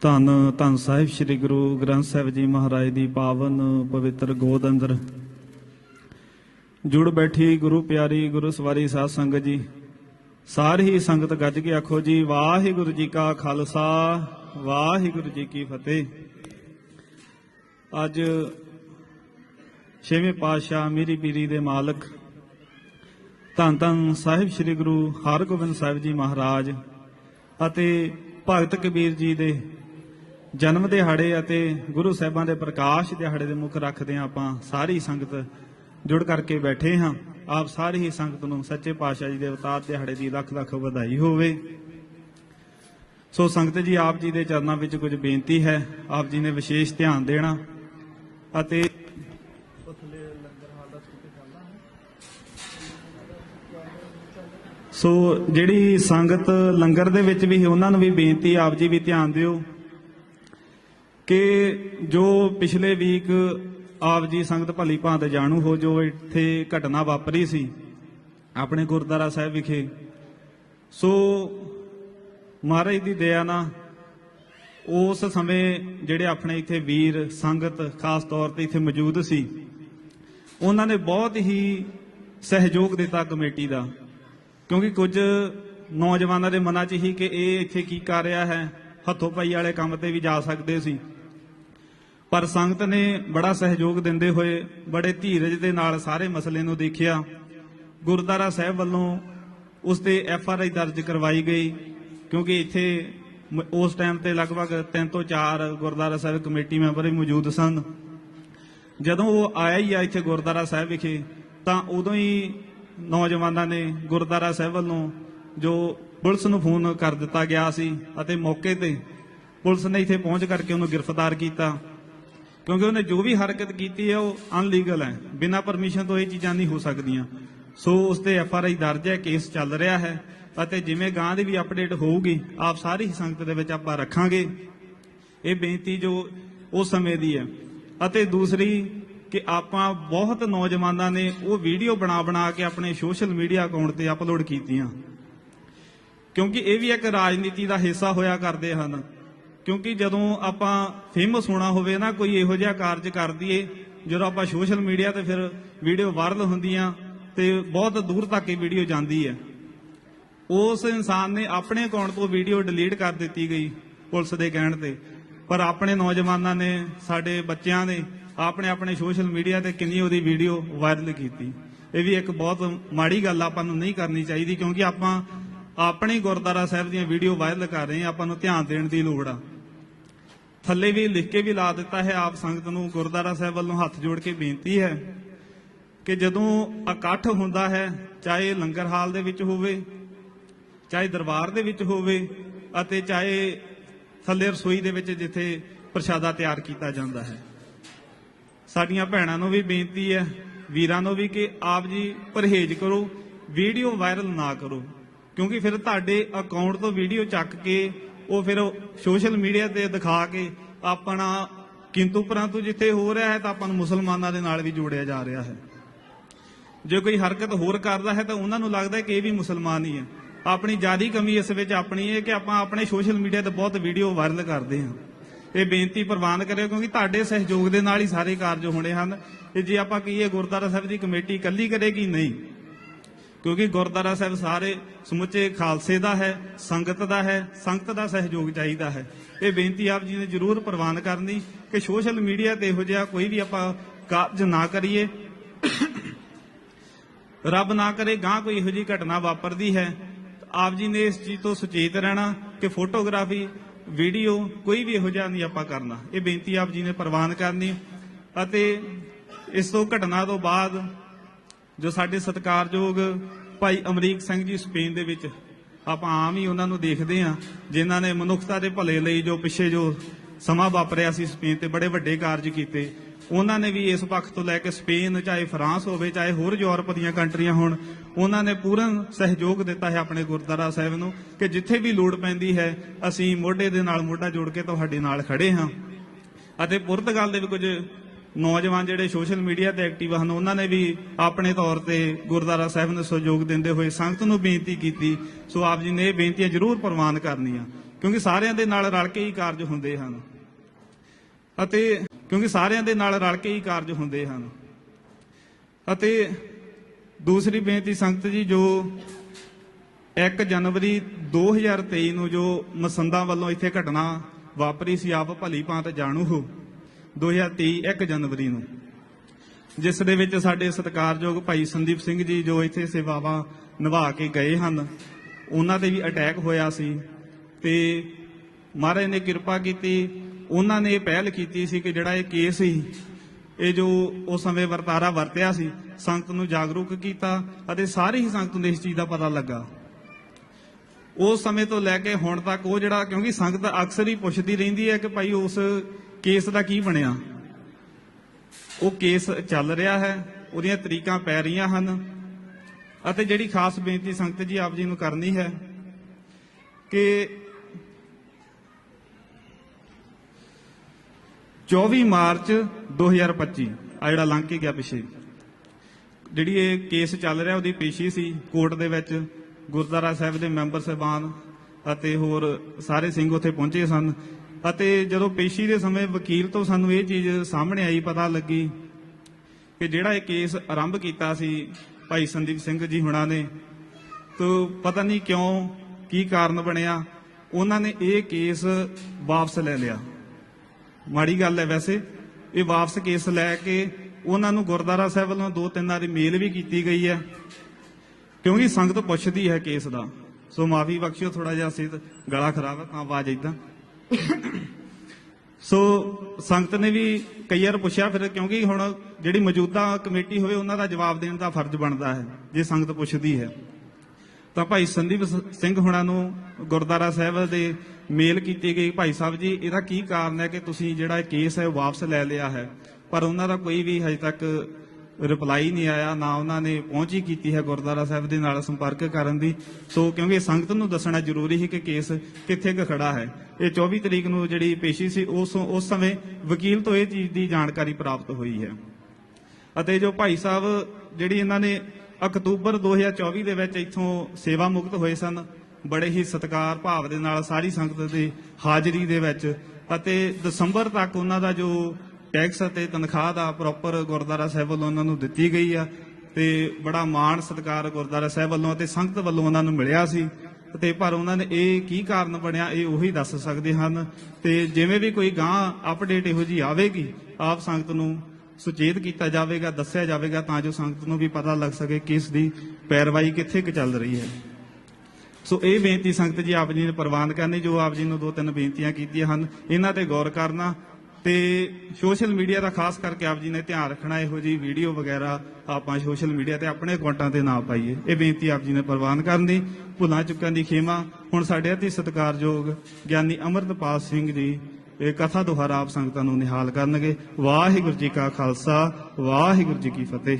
ਧੰਨ ਧੰਨ ਸਾਹਿਬ ਸ੍ਰੀ ਗੁਰੂ ਗ੍ਰੰਥ ਸਾਹਿਬ ਜੀ ਮਹਾਰਾਜ ਦੀ ਪਾਵਨ ਪਵਿੱਤਰ ਗੋਦ ਅੰਦਰ। ਜੁੜ ਬੈਠੀ ਗੁਰੂ ਪਿਆਰੀ ਗੁਰੂ ਸਵਾਰੀ ਸਾਧ ਸੰਗਤ ਜੀ। ਸਾਰੀ ਹੀ ਸੰਗਤ ਗੱਜ ਕੇ ਆਖੋ ਜੀ, ਵਾਹਿਗੁਰੂ ਜੀ ਕਾ ਖਾਲਸਾ, ਵਾਹਿਗੁਰੂ ਜੀ ਕੀ ਫਤਿਹ। ਅੱਜ ਛੇਵੇਂ ਪਾਤਸ਼ਾਹ ਮੇਰੀ ਪੀਰੀ ਦੇ ਮਾਲਕ ਧੰਨ ਧੰਨ ਸਾਹਿਬ ਸ੍ਰੀ ਗੁਰੂ ਹਰਗੋਬਿੰਦ ਸਾਹਿਬ ਜੀ ਮਹਾਰਾਜ ਅਤੇ ਭਗਤ ਕਬੀਰ ਜੀ ਦੇ ਜਨਮ ਦਿਹਾੜੇ ਅਤੇ ਗੁਰੂ ਸਾਹਿਬਾਂ ਦੇ ਪ੍ਰਕਾਸ਼ ਦਿਹਾੜੇ ਦੇ ਮੁੱਖ ਰੱਖਦੇ ਹਾਂ ਆਪਾਂ, ਸਾਰੀ ਸੰਗਤ ਜੁੜ ਕਰਕੇ ਬੈਠੇ ਹਾਂ। ਆਪ ਸਾਰੀ ਹੀ ਸੰਗਤ ਨੂੰ ਸੱਚੇ ਪਾਤਸ਼ਾਹ ਜੀ ਦੇ ਅਵਤਾਰ ਦਿਹਾੜੇ ਦੀ ਲੱਖ ਲੱਖ ਵਧਾਈ ਹੋਵੇ। ਸੋ ਸੰਗਤ ਜੀ, ਆਪ ਜੀ ਦੇ ਚਰਨਾਂ ਵਿੱਚ ਕੁਝ ਬੇਨਤੀ ਹੈ। ਆਪ ਜੀ ਨੇ ਵਿਸ਼ੇਸ਼ ਧਿਆਨ ਦੇਣਾ ਅਤੇ ਸੋ ਜਿਹੜੀ ਸੰਗਤ ਲੰਗਰ ਦੇ ਵਿੱਚ ਵੀ ਉਹਨਾਂ ਨੂੰ ਵੀ ਬੇਨਤੀ, ਆਪ ਜੀ ਵੀ ਧਿਆਨ ਦਿਓ। ਕਿ ਜੋ ਪਿਛਲੇ ਵੀਕ ਆਪ ਜੀ ਸੰਗਤ ਭਲੀ ਭਾਂਤ ਜਾਣੂ ਹੋ, ਜੋ ਇੱਥੇ ਘਟਨਾ ਵਾਪਰੀ ਸੀ ਆਪਣੇ ਗੁਰਦੁਆਰਾ ਸਾਹਿਬ ਵਿਖੇ, ਸੋ ਮਹਾਰਾਜ ਦੀ ਦਇਆ ਨਾਲ ਉਸ ਸਮੇਂ ਜਿਹੜੇ ਆਪਣੇ ਇੱਥੇ ਵੀਰ, ਸੰਗਤ ਖਾਸ ਤੌਰ ਤੇ ਇੱਥੇ ਮੌਜੂਦ ਸੀ, ਉਹਨਾਂ ਨੇ ਬਹੁਤ ਹੀ ਸਹਿਯੋਗ ਦਿੱਤਾ ਕਮੇਟੀ ਦਾ, ਕਿਉਂਕਿ ਕੁਝ ਨੌਜਵਾਨਾਂ ਦੇ ਮਨਾਂ 'ਚ ਹੀ ਕਿ ਇਹ ਇੱਥੇ ਕੀ ਕਰ ਰਿਹਾ ਹੈ, ਹੱਥੋਂ ਪਾਈ ਵਾਲੇ ਕੰਮ ਤੇ ਵੀ ਜਾ ਸਕਦੇ ਸੀ। ਪਰ ਸੰਗਤ ਨੇ ਬੜਾ ਸਹਿਯੋਗ ਦਿੰਦੇ ਹੋਏ, ਬੜੇ ਧੀਰਜ ਦੇ ਨਾਲ ਸਾਰੇ ਮਸਲੇ ਨੂੰ ਦੇਖਿਆ। ਗੁਰਦੁਆਰਾ ਸਾਹਿਬ ਵੱਲੋਂ ਉਸ ਤੇ ਐਫ ਆਰ ਆਈ ਦਰਜ ਕਰਵਾਈ ਗਈ, ਕਿਉਂਕਿ ਇੱਥੇ ਮ- ਉਸ ਟਾਈਮ ਤੇ ਲਗਭਗ 3 ਤੋਂ 4 ਗੁਰਦੁਆਰਾ ਸਾਹਿਬ ਕਮੇਟੀ ਮੈਂਬਰ ਵੀ ਮੌਜੂਦ ਸਨ। ਜਦੋਂ ਉਹ ਆਇਆ ਹੀ ਆ ਇੱਥੇ ਗੁਰਦੁਆਰਾ ਸਾਹਿਬ ਵਿਖੇ, ਤਾਂ ਉਦੋਂ ਹੀ ਨੌਜਵਾਨਾਂ ਨੇ ਗੁਰਦੁਆਰਾ ਸਾਹਿਬ ਵੱਲੋਂ ਜੋ ਪੁਲਿਸ ਨੂੰ ਫੋਨ ਕਰ ਦਿੱਤਾ ਗਿਆ ਸੀ ਅਤੇ ਮੌਕੇ ਤੇ ਪੁਲਿਸ ਨੇ ਇੱਥੇ ਪਹੁੰਚ ਕਰਕੇ ਉਹਨੂੰ ਗ੍ਰਿਫਤਾਰ ਕੀਤਾ। ਕਿਉਂਕਿ ਉਹਨੇ ਜੋ ਵੀ ਹਰਕਤ ਕੀਤੀ ਹੈ, ਉਹ ਅਨਲੀਗਲ ਹੈ। ਬਿਨਾਂ ਪਰਮਿਸ਼ਨ ਤੋਂ ਇਹ ਚੀਜ਼ਾਂ ਨਹੀਂ ਹੋ ਸਕਦੀਆਂ। ਸੋ ਉਸ ਤੇ ਐਫ ਆਰ ਆਈ ਦਰਜ ਹੈ ਕੇਸ ਚੱਲ ਰਿਹਾ ਹੈ। ਅਤੇ ਜਿਵੇਂ ਗਾਂ ਦੀ ਵੀ ਅਪਡੇਟ ਹੋਊਗੀ, ਆਪ ਸਾਰੀ ਸੰਗਤ ਦੇ ਵਿੱਚ ਆਪਾਂ ਰੱਖਾਂਗੇ। ਇਹ ਬੇਨਤੀ ਜੋ ਉਸ ਸਮੇਂ ਦੀ ਹੈ। ਅਤੇ ਦੂਸਰੀ ਕਿ ਆਪਾਂ ਬਹੁਤ ਨੌਜਵਾਨਾਂ ਨੇ ਉਹ ਵੀਡੀਓ ਬਣਾ ਬਣਾ ਕੇ ਆਪਣੇ ਸੋਸ਼ਲ ਮੀਡੀਆ ਅਕਾਊਂਟ ਤੇ ਅਪਲੋਡ ਕੀਤੀਆਂ। ਕਿਉਂਕਿ ਇਹ ਵੀ ਇੱਕ ਰਾਜਨੀਤੀ ਦਾ ਹਿੱਸਾ ਹੋਇਆ ਕਰਦੇ ਹਨ। ਕਿਉਂਕਿ ਜਦੋਂ ਆਪਾਂ ਫੇਮਸ ਹੋਣਾ ਹੋਵੇ ਨਾ, ਕੋਈ ਇਹੋ ਜਿਹਾ ਕਾਰਜ ਕਰ ਦਈਏ, ਜਦੋਂ ਆਪਾਂ ਸੋਸ਼ਲ ਮੀਡੀਆ ਤੇ ਫਿਰ ਵੀਡੀਓ ਵਾਇਰਲ ਹੁੰਦੀਆਂ ਤੇ ਬਹੁਤ ਦੂਰ ਤੱਕ ਇਹ ਵੀਡੀਓ ਜਾਂਦੀ ਹੈ। ਉਸ ਇਨਸਾਨ ਨੇ ਆਪਣੇ ਅਕਾਊਂਟ ਤੋਂ ਵੀਡੀਓ ਡਿਲੀਟ ਕਰ ਦਿੱਤੀ ਗਈ ਪੁਲਿਸ ਦੇ ਕਹਿਣ ਤੇ। ਪਰ ਆਪਣੇ ਨੌਜਵਾਨਾਂ ਨੇ, ਸਾਡੇ ਬੱਚਿਆਂ ਨੇ ਆਪਣੇ ਆਪਣੇ ਸੋਸ਼ਲ ਮੀਡੀਆ ਤੇ ਕਿੰਨੀ ਉਹਦੀ ਵੀਡੀਓ ਵਾਇਰਲ ਕੀਤੀ। ਇਹ ਵੀ ਇੱਕ ਬਹੁਤ ਮਾੜੀ ਗੱਲ ਆਪਾਂ ਨੂੰ ਨਹੀਂ ਕਰਨੀ ਚਾਹੀਦੀ ਕਿਉਂਕਿ ਆਪਾਂ ਆਪਣੇ ਗੁਰਦੁਆਰਾ ਸਾਹਿਬ ਦੀਆਂ ਵੀਡੀਓ ਵਾਇਰਲ ਕਰ ਰਹੇ ਹਾਂ, ਆਪਾਂ ਨੂੰ ਧਿਆਨ ਦੇਣ ਦੀ ਲੋੜ ਆ। ਥੱਲੇ ਵੀ ਲਿਖ ਕੇ ਵੀ ਲਾ ਦਿੱਤਾ ਹੈ। ਆਪ ਸੰਗਤ ਨੂੰ ਗੁਰਦੁਆਰਾ ਸਾਹਿਬ ਵੱਲੋਂ ਹੱਥ ਜੋੜ ਕੇ ਬੇਨਤੀ ਹੈ ਕਿ ਜਦੋਂ ਇਕੱਠ ਹੁੰਦਾ ਹੈ, ਚਾਹੇ ਲੰਗਰ ਹਾਲ ਦੇ ਵਿੱਚ ਹੋਵੇ, ਚਾਹੇ ਦਰਬਾਰ ਦੇ ਵਿੱਚ ਹੋਵੇ ਅਤੇ ਚਾਹੇ ਥੱਲੇ ਰਸੋਈ ਦੇ ਵਿੱਚ ਜਿੱਥੇ ਪ੍ਰਸ਼ਾਦਾ ਤਿਆਰ ਕੀਤਾ ਜਾਂਦਾ ਹੈ। ਸਾਡੀਆਂ ਭੈਣਾਂ ਨੂੰ ਵੀ ਬੇਨਤੀ ਹੈ, ਵੀਰਾਂ ਨੂੰ ਵੀ ਕਿ ਆਪ ਜੀ ਪਰਹੇਜ਼ ਕਰੋ, ਵੀਡੀਓ ਵਾਇਰਲ ਨਾ ਕਰੋ। ਕਿਉਂਕਿ ਫਿਰ ਤੁਹਾਡੇ ਅਕਾਊਂਟ ਤੋਂ ਵੀਡੀਓ ਚੱਕ ਕੇ ਉਹ ਫਿਰ ਸੋਸ਼ਲ ਮੀਡੀਆ ਤੇ ਦਿਖਾ ਕੇ ਆਪਣਾ ਕਿੰਤੂ ਪਰੰਤੂ ਜਿੱਥੇ ਹੋ ਰਿਹਾ ਹੈ ਤਾਂ ਆਪਾਂ ਨੂੰ ਮੁਸਲਮਾਨਾਂ ਦੇ ਨਾਲ ਵੀ ਜੋੜਿਆ ਜਾ ਰਿਹਾ ਹੈ। ਜੇ ਕੋਈ ਹਰਕਤ ਹੋਰ ਕਰਦਾ ਹੈ ਤਾਂ ਉਹਨਾਂ ਨੂੰ ਲੱਗਦਾ ਹੈ ਕਿ ਇਹ ਵੀ ਮੁਸਲਮਾਨ ਹੀ ਹੈ। ਆਪਣੀ ਜਿਆਦੀ ਕਮੀ ਇਸ ਵਿੱਚ ਆਪਣੀ ਹੈ ਕਿ ਆਪਾਂ ਆਪਣੇ ਸੋਸ਼ਲ ਮੀਡੀਆ ਤੇ ਬਹੁਤ ਵੀਡੀਓ ਵਾਇਰਲ ਕਰਦੇ ਹਾਂ। ਇਹ ਬੇਨਤੀ ਪ੍ਰਵਾਨ ਕਰਿਓ ਕਿਉਂਕਿ ਤੁਹਾਡੇ ਸਹਿਯੋਗ ਦੇ ਨਾਲ ਹੀ ਸਾਰੇ ਕਾਰਜ ਹੋਣੇ ਹਨ। ਤੇ ਜੇ ਆਪਾਂ ਕਹੀਏ ਗੁਰਦੁਆਰਾ ਸਾਹਿਬ ਦੀ ਕਮੇਟੀ ਇਕੱਲੀ ਕਰੇਗੀ? ਨਹੀਂ। ਕਿਉਂਕਿ ਗੁਰਦੁਆਰਾ ਸਾਹਿਬ ਸਾਰੇ ਸਮੁੱਚੇ ਖਾਲਸੇ ਦਾ ਹੈ, ਸੰਗਤ ਦਾ ਹੈ, ਸੰਗਤ ਦਾ ਸਹਿਯੋਗ ਚਾਹੀਦਾ ਹੈ। ਇਹ ਬੇਨਤੀ ਆਪ ਜੀ ਨੇ ਜਰੂਰ ਪ੍ਰਵਾਨ ਕਰਨੀ ਕਿ ਸੋਸ਼ਲ ਮੀਡੀਆ ਤੇ ਇਹੋ ਜਿਹਾ ਕੋਈ ਵੀ ਆਪਾਂ ਕਾਰਜ ਨਾ ਕਰੀਏ। ਰੱਬ ਨਾ ਕਰੇ ਗਾਂ ਕੋਈ ਇਹੋ ਜਿਹੀ ਘਟਨਾ ਵਾਪਰਦੀ ਹੈ। ਆਪ ਜੀ ਨੇ ਇਸ ਚੀਜ਼ ਤੋਂ ਸੁਚੇਤ ਰਹਿਣਾ ਕਿ ਫੋਟੋਗ੍ਰਾਫੀ, ਵੀਡੀਓ ਕੋਈ ਵੀ ਇਹੋ ਜਿਹਾ ਨਹੀਂ ਆਪਾਂ ਕਰਨਾ। ਇਹ ਬੇਨਤੀ ਆਪ ਜੀ ਨੇ ਪ੍ਰਵਾਨ ਕਰਨੀ ਅਤੇ ਇਸ ਤੋਂ ਘਟਨਾ ਤੋਂ ਬਾਅਦ ਜੋ ਸਾਡੇ ਸਤਿਕਾਰਯੋਗ ਭਾਈ ਅਮਰੀਕ ਸਿੰਘ ਜੀ ਸਪੇਨ ਦੇ ਵਿੱਚ, ਆਪਾਂ ਆਮ ਹੀ ਉਹਨਾਂ ਨੂੰ ਦੇਖਦੇ ਹਾਂ, ਜਿਨ੍ਹਾਂ ਨੇ ਮਨੁੱਖਤਾ ਦੇ ਭਲੇ ਲਈ ਜੋ ਪਿੱਛੇ ਜੋ ਸਮਾਂ ਵਾਪਰਿਆ ਸੀ ਸਪੇਨ ਤੇ ਬੜੇ ਵੱਡੇ ਕਾਰਜ ਕੀਤੇ। ਉਹਨਾਂ ਨੇ ਵੀ ਇਸ ਪੱਖ ਤੋਂ ਲੈ ਕੇ ਸਪੇਨ, ਚਾਹੇ ਫਰਾਂਸ ਹੋਵੇ, ਚਾਹੇ ਹੋਰ ਯੂਰਪ ਦੀਆਂ ਕੰਟਰੀਆਂ ਹੋਣ, ਉਹਨਾਂ ਨੇ ਪੂਰਨ ਸਹਿਯੋਗ ਦਿੱਤਾ ਹੈ ਆਪਣੇ ਗੁਰਦੁਆਰਾ ਸਾਹਿਬ ਨੂੰ ਕਿ ਜਿੱਥੇ ਵੀ ਲੋੜ ਪੈਂਦੀ ਹੈ, ਅਸੀਂ ਮੋਢੇ ਦੇ ਨਾਲ ਮੋਢਾ ਜੋੜ ਕੇ ਤੁਹਾਡੇ ਨਾਲ ਖੜੇ ਹਾਂ। ਅਤੇ ਪੁਰਤਗਾਲ ਦੇ ਵੀ ਕੁਝ ਨੌਜਵਾਨ ਜਿਹੜੇ ਸੋਸ਼ਲ ਮੀਡੀਆ ਤੇ ਐਕਟਿਵ ਹਨ, ਉਹਨਾਂ ਨੇ ਵੀ ਆਪਣੇ ਤੌਰ ਤੇ ਗੁਰਦੁਆਰਾ ਸਾਹਿਬ ਨੂੰ ਸਹਿਯੋਗ ਦਿੰਦੇ ਹੋਏ ਸੰਗਤ ਨੂੰ ਬੇਨਤੀ ਕੀਤੀ। ਸੋ ਆਪ ਜੀ ਨੇ ਇਹ ਬੇਨਤੀਆਂ ਜ਼ਰੂਰ ਪ੍ਰਵਾਨ ਕਰਨੀਆਂ, ਕਿਉਂਕਿ ਸਾਰਿਆਂ ਦੇ ਨਾਲ ਰਲ ਕੇ ਹੀ ਕਾਰਜ ਹੁੰਦੇ ਹਨ। ਅਤੇ ਕਿਉਂਕਿ ਸਾਰਿਆਂ ਦੇ ਨਾਲ ਰਲ ਕੇ ਹੀ ਕਾਰਜ ਹੁੰਦੇ ਹਨ। ਅਤੇ ਦੂਸਰੀ ਬੇਨਤੀ ਸੰਗਤ ਜੀ, ਜੋ 1 ਜਨਵਰੀ 2023 ਨੂੰ ਜੋ ਮਸੰਦਾਂ ਵੱਲੋਂ ਇੱਥੇ ਘਟਨਾ ਵਾਪਰੀ ਸੀ, ਆਪ ਭਲੀ ਭਾਂਤ ਜਾਣੂ ਹੋ। 2023 1 ਜਨਵਰੀ ਨੂੰ। ਜਿਸ ਦੇ ਵਿੱਚ ਸਾਡੇ ਸਤਿਕਾਰਯੋਗ ਭਾਈ ਸੰਦੀਪ ਸਿੰਘ ਜੀ ਜੋ ਇੱਥੇ ਸੇਵਾਵਾਂ ਨਿਭਾ ਕੇ ਗਏ ਹਨ, ਉਹਨਾਂ ਤੇ ਵੀ ਅਟੈਕ ਹੋਇਆ ਸੀ ਤੇ ਮਹਾਰਾਜ ਨੇ ਕਿਰਪਾ ਕੀਤੀ, ਉਹਨਾਂ ਨੇ ਪਹਿਲ ਕੀਤੀ ਸੀ ਕਿ ਜਿਹੜਾ ਇਹ ਕੇਸ ਸੀ, ਇਹ ਜੋ ਉਸ ਸਮੇਂ ਵਰਤਾਰਾ ਵਰਤਿਆ ਸੀ, ਸੰਗਤ ਨੂੰ ਜਾਗਰੂਕ ਕੀਤਾ ਅਤੇ ਸਾਰੀ ਹੀ ਸੰਗਤ ਨੂੰ ਇਸ ਚੀਜ਼ ਦਾ ਪਤਾ ਲੱਗਾ। ਉਸ ਸਮੇਂ ਤੋਂ ਲੈ ਕੇ ਹੁਣ ਤੱਕ ਉਹ ਜਿਹੜਾ, ਕਿਉਂਕਿ ਸੰਗਤ ਅਕਸਰ ਹੀ ਪੁੱਛਦੀ ਰਹਿੰਦੀ ਹੈ ਕਿ ਭਾਈ ਉਸ ਕੇਸ ਦਾ ਕੀ ਬਣਿਆ? ਉਹ ਕੇਸ ਚੱਲ ਰਿਹਾ ਹੈ, ਉਹਦੀਆਂ ਤਰੀਕਾਂ ਪੈ ਰਹੀਆਂ ਹਨ ਅਤੇ ਜਿਹੜੀ ਖਾਸ ਬੇਨਤੀ ਸੰਗਤ ਜੀ ਆਪ ਜੀ ਨੂੰ ਕਰਨੀ ਹੈ ਕਿ 24 ਮਾਰਚ 2025 ਆ ਜਿਹੜਾ ਲੰਘ ਕੇ ਗਿਆ ਪਿਛੇ, ਜਿਹੜੀ ਇਹ ਕੇਸ ਚੱਲ ਰਿਹਾ ਉਹਦੀ ਪੇਸ਼ੀ ਸੀ ਕੋਰਟ ਦੇ ਵਿੱਚ, ਗੁਰਦੁਆਰਾ ਸਾਹਿਬ ਦੇ ਮੈਂਬਰ ਸਹਿਬਾਨ ਅਤੇ ਹੋਰ ਸਾਰੇ ਸਿੰਘ ਉੱਥੇ ਪਹੁੰਚੇ ਸਨ। ਅਤੇ ਜਦੋਂ ਪੇਸ਼ੀ ਦੇ ਸਮੇਂ ਵਕੀਲ ਤੋਂ ਸਾਨੂੰ ਇਹ ਚੀਜ਼ ਸਾਹਮਣੇ ਆਈ, ਪਤਾ ਲੱਗੀ ਕਿ ਜਿਹੜਾ ਇਹ ਕੇਸ ਆਰੰਭ ਕੀਤਾ ਸੀ ਭਾਈ ਸੰਦੀਪ ਸਿੰਘ ਜੀ ਹੁਣਾਂ ਨੇ, ਤੋ ਪਤਾ ਨਹੀਂ ਕਿਉਂ ਕੀ ਕਾਰਨ ਬਣਿਆ, ਉਹਨਾਂ ਨੇ ਇਹ ਕੇਸ ਵਾਪਸ ਲੈ ਲਿਆ। ਮਾੜੀ ਗੱਲ ਹੈ ਵੈਸੇ, ਇਹ ਵਾਪਸ ਕੇਸ ਲੈ ਕੇ ਉਹਨਾਂ ਨੂੰ ਗੁਰਦੁਆਰਾ ਸਾਹਿਬ ਵੱਲੋਂ ਦੋ ਤਿੰਨ ਵਾਰੀ ਮੇਲ ਵੀ ਕੀਤੀ ਗਈ ਹੈ, ਕਿਉਂਕਿ ਸੰਗਤ ਪੁੱਛਦੀ ਹੈ ਕੇਸ ਦਾ। ਸੋ ਮਾਫੀ ਬਖਸ਼ਿਓ ਥੋੜਾ ਜਿਹਾ ਸੀ ਗਲਾ ਖਰਾਬ ਹੈ, ਤਾਂ ਆਵਾਜ਼ ਇਦਾਂ ਸੋ ਸੰਗਤ ਨੇ ਵੀ ਕਈ ਵਾਰ ਪੁੱਛਿਆ ਫਿਰ ਕਿਉਂਕਿ ਹੁਣ ਜਿਹੜੀ ਮੌਜੂਦਾ ਕਮੇਟੀ ਹੋਵੇ ਉਹਨਾਂ ਦਾ ਜਵਾਬ ਦੇਣ ਦਾ ਫਰਜ਼ ਬਣਦਾ ਹੈ, ਜੇ ਸੰਗਤ ਪੁੱਛਦੀ ਹੈ। ਤਾਂ ਭਾਈ ਸੰਦੀਪ ਸਿੰਘ ਹੁਣਾਂ ਨੂੰ ਗੁਰਦੁਆਰਾ ਸਾਹਿਬ ਦੇ ਮੇਲ ਕੀਤੀ ਗਈ। ਭਾਈ ਸਾਹਿਬ ਜੀ, ਇਹਦਾ ਕੀ ਕਾਰਨ ਹੈ ਕਿ ਤੁਸੀਂ ਜਿਹੜਾ ਕੇਸ ਹੈ ਉਹ ਵਾਪਸ ਲੈ ਲਿਆ ਹੈ? ਪਰ ਉਹਨਾਂ ਦਾ ਕੋਈ ਵੀ ਹਜੇ ਤੱਕ ਰਿਪਲਾਈ ਨਹੀਂ ਆਇਆ, ਨਾ ਉਹਨਾਂ ਨੇ ਪਹੁੰਚ ਹੀ ਕੀਤੀ ਹੈ ਗੁਰਦੁਆਰਾ ਸਾਹਿਬ ਦੇ ਨਾਲ ਸੰਪਰਕ ਕਰਨ ਦੀ। ਸੋ ਕਿਉਂਕਿ ਸੰਗਤ ਨੂੰ ਦੱਸਣਾ ਜ਼ਰੂਰੀ ਹੈ ਕਿ ਕੇਸ ਕਿੱਥੇ ਕੁ ਖੜਾ ਹੈ। ਇਹ 24 ਤਰੀਕ ਨੂੰ ਜਿਹੜੀ ਪੇਸ਼ੀ ਸੀ, ਉਸ ਉਸ ਸਮੇਂ ਵਕੀਲ ਤੋਂ ਇਹ ਚੀਜ਼ ਦੀ ਜਾਣਕਾਰੀ ਪ੍ਰਾਪਤ ਹੋਈ ਹੈ। ਅਤੇ ਜੋ ਭਾਈ ਸਾਹਿਬ ਜਿਹੜੀ ਇਹਨਾਂ ਨੇ ਅਕਤੂਬਰ 2024 ਦੇ ਵਿੱਚ ਇੱਥੋਂ ਸੇਵਾ ਮੁਕਤ ਹੋਏ ਸਨ, ਬੜੇ ਹੀ ਸਤਿਕਾਰ ਭਾਵ ਦੇ ਨਾਲ ਸਾਰੀ ਸੰਗਤ ਦੀ ਹਾਜ਼ਰੀ ਦੇ ਵਿੱਚ ਅਤੇ ਦਸੰਬਰ ਤੱਕ ਉਹਨਾਂ ਦਾ ਜੋ ਟੈਕਸ ਅਤੇ ਤਨਖਾਹ ਦਾ ਪ੍ਰੋਪਰ ਗੁਰਦੁਆਰਾ ਸਾਹਿਬ ਵੱਲੋਂ ਉਹਨਾਂ ਨੂੰ ਦਿੱਤੀ ਗਈ ਆ ਤੇ ਬੜਾ ਮਾਣ ਸਤਿਕਾਰ ਗੁਰਦੁਆਰਾ ਸਾਹਿਬ ਵੱਲੋਂ ਅਤੇ ਸੰਗਤ ਵੱਲੋਂ ਉਹਨਾਂ ਨੂੰ ਮਿਲਿਆ ਸੀ। ਤੇ ਪਰ ਉਹਨਾਂ ਨੇ ਇਹ ਕੀ ਕਾਰਨ ਬਣਿਆ ਇਹ ਉਹੀ ਦੱਸ ਸਕਦੇ ਹਨ। ਤੇ ਜਿਵੇਂ ਵੀ ਕੋਈ ਗਾਂ ਅਪਡੇਟ ਇਹੋ ਜੀ ਆਵੇਗੀ, ਆਪ ਸੰਗਤ ਨੂੰ ਸੁਚੇਤ ਕੀਤਾ ਜਾਵੇਗਾ, ਦੱਸਿਆ ਜਾਵੇਗਾ ਤਾਂ ਜੋ ਸੰਗਤ ਨੂੰ ਵੀ ਪਤਾ ਲੱਗ ਸਕੇ ਕਿ ਇਸ ਦੀ ਪੈਰਵਾਈ ਕਿੱਥੇ ਕੁ ਚੱਲ ਰਹੀ ਹੈ। ਸੋ ਇਹ ਬੇਨਤੀ ਸੰਗਤ ਜੀ ਆਪ ਜੀ ਨੇ ਪ੍ਰਵਾਨ ਕਰਨੀ, ਜੋ ਆਪ ਜੀ ਨੂੰ ਦੋ ਤਿੰਨ ਬੇਨਤੀਆਂ ਕੀਤੀਆਂ ਹਨ, ਇਹਨਾਂ ਤੇ ਗੌਰ ਕਰਨਾ। ਤੇ ਸੋਸ਼ਲ ਮੀਡੀਆ ਦਾ ਖਾਸ ਕਰਕੇ ਆਪ ਜੀ ਨੇ ਧਿਆਨ ਰੱਖਣਾ ਇਹੋ ਜੀ ਵੀਡੀਓ ਵਗੈਰਾ ਆਪਾਂ ਸੋਸ਼ਲ ਮੀਡੀਆ ਤੇ ਆਪਣੇ ਅਕਾਊਂਟਾਂ ਤੇ ਨਾ ਪਾਈਏ। ਇਹ ਬੇਨਤੀ ਆਪ ਜੀ ਨੇ ਪ੍ਰਵਾਨ ਕਰਨ ਦੀ, ਭੁੱਲਾਂ ਚੁੱਕਾਂ ਦੀ ਖੇਮਾ। ਹੁਣ ਸਾਡੇ ਅਤੀ ਸਤਿਕਾਰਯੋਗ ਗਿਆਨੀ ਅਮਰਤਪਾਲ ਸਿੰਘ ਜੀ, ਇਹ ਕਥਾ ਦੁਹਾਰਾ ਆਪ ਸੰਗਤਾਂ ਨੂੰ ਨਿਹਾਲ ਕਰਨਗੇ। ਵਾਹਿਗੁਰੂ ਜੀ ਕਾ ਖਾਲਸਾ, ਵਾਹਿਗੁਰੂ ਜੀ ਕੀ ਫਤਿਹ।